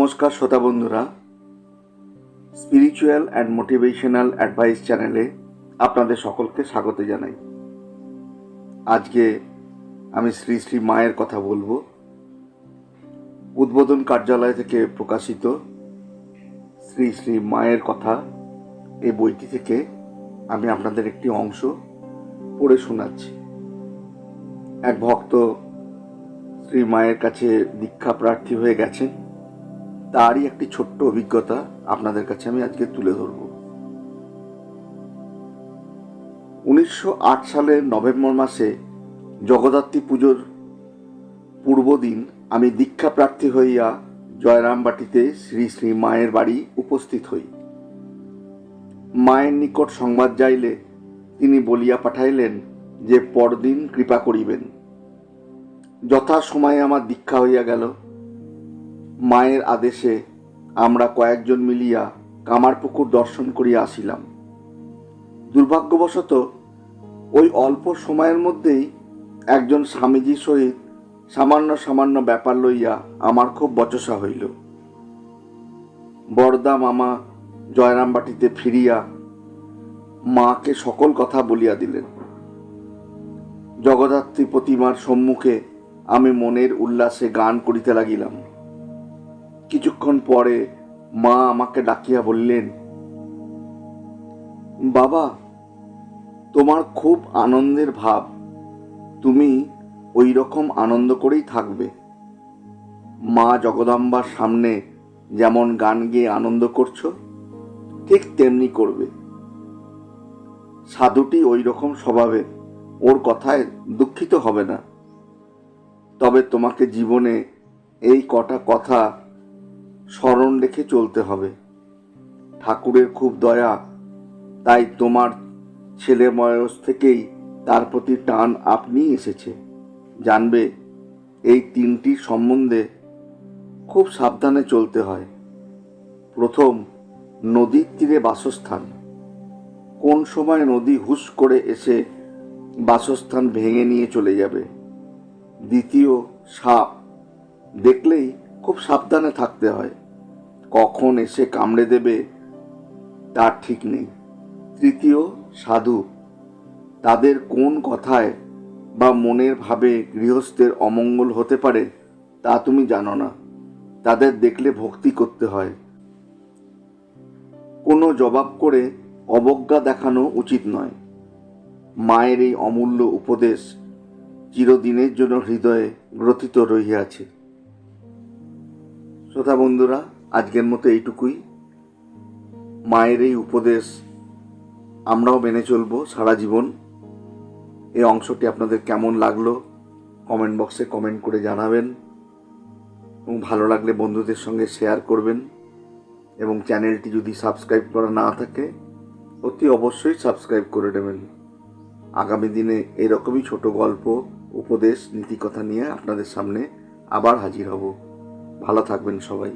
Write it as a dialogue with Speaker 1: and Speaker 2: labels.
Speaker 1: নমস্কার শ্রোতা বন্ধুরা। স্পিরিচুয়াল অ্যান্ড মোটিভেশনাল অ্যাডভাইস চ্যানেলে আপনাদের সকলকে স্বাগত জানাই। আজকে আমি শ্রী শ্রী মায়ের কথা বলব। উদ্বোধন কার্যালয় থেকে প্রকাশিত শ্রী শ্রী মায়ের কথা এই বইটি থেকে আমি আপনাদের একটি অংশ পড়ে শোনাচ্ছি। এক ভক্ত শ্রী মায়ের কাছে দীক্ষা প্রার্থী হয়ে গেছেন। তারই একটি ছোট্ট অভিজ্ঞতা আপনাদের কাছে আমি আজকে তুলে ধরব। উনিশশো আট সালের নভেম্বর মাসে জগদ্ধাত্রী পুজোর পূর্বদিন আমি দীক্ষা প্রার্থী হইয়া জয়রামবাটিতে শ্রী শ্রী মায়ের বাড়ি উপস্থিত হই। মায়ের নিকট সংবাদ যাইলে তিনি বলিয়া পাঠাইলেন যে পরদিন কৃপা করিবেন। যথা সময়ে আমার দীক্ষা হইয়া গেল। মায়ের আদেশে আমরা কয়েকজন মিলিয়া কামারপুকুর দর্শন করিয়া আসিলাম। দুর্ভাগ্যবশত ওই অল্প সময়ের মধ্যেই একজন স্বামীজির সহিত সামান্য সামান্য ব্যাপার লইয়া আমার খুব বচসা হইল। বরদা মামা জয়রামবাটিতে ফিরিয়া মাকে সকল কথা বলিয়া দিলেন। জগদ্ধাত্রী প্রতিমার সম্মুখে আমি মনের উল্লাসে গান করিতে লাগিলাম। কিছুক্ষণ পরে মা আমাকে ডাকিয়া বললেন, বাবা, তোমার খুব আনন্দের ভাব। তুমি ওই রকম আনন্দ করেই থাকবে। মা জগদম্বার সামনে যেমন গান গেয়ে আনন্দ করছ, ঠিক তেমনি করবে। সাধুটি ওই রকম স্বভাবের, ওর কথায় দুঃখিত হবে না। তবে তোমাকে জীবনে এই কটা কথা স্মরণ রেখে চলতে হবে। ঠাকুরের খুব দয়া, তাই তোমার ছেলে বয়স থেকেই তার প্রতি টান আপনি এসেছে। জানবে, এই তিনটি সম্বন্ধে খুব সাবধানে চলতে হয়। প্রথম, নদীর তীরে বাসস্থান। কোন সময় নদী হুস করে এসে বাসস্থান ভেঙে নিয়ে চলে যাবে? দ্বিতীয়, সাপ। দেখলেই খুব সাবধানে থাকতে হয়। কখন এসে কামড়ে দেবে, তার ঠিক নেই। তৃতীয়, সাধু। তাদের কোন কথায় বা মনের ভাবে গৃহস্থের অমঙ্গল হতে পারে, তা তুমি জানো না। তাদের দেখলে ভক্তি করতে হয়। কোনো জবাব করে অবজ্ঞা দেখানো উচিত নয়। মায়ের এই অমূল্য উপদেশ চিরদিনের জন্য হৃদয়ে গ্রথিত রহিয়াছে। শ্রোতা বন্ধুরা, আজকের মতো এইটুকুই। মায়ের এই উপদেশ আমরাও মেনে চলবো সারা জীবন। এই অংশটি আপনাদের কেমন লাগল কমেন্ট বক্সে কমেন্ট করে জানাবেন এবং ভালো লাগলে বন্ধুদের সঙ্গে শেয়ার করবেন এবং চ্যানেলটি যদি সাবস্ক্রাইব করা না থাকে, অতি অবশ্যই সাবস্ক্রাইব করে নেবেন। আগামী দিনে এরকমই ছোট গল্প, উপদেশ, নীতিকথা নিয়ে আপনাদের সামনে আবার হাজির হব। ভালো থাকবেন সবাই।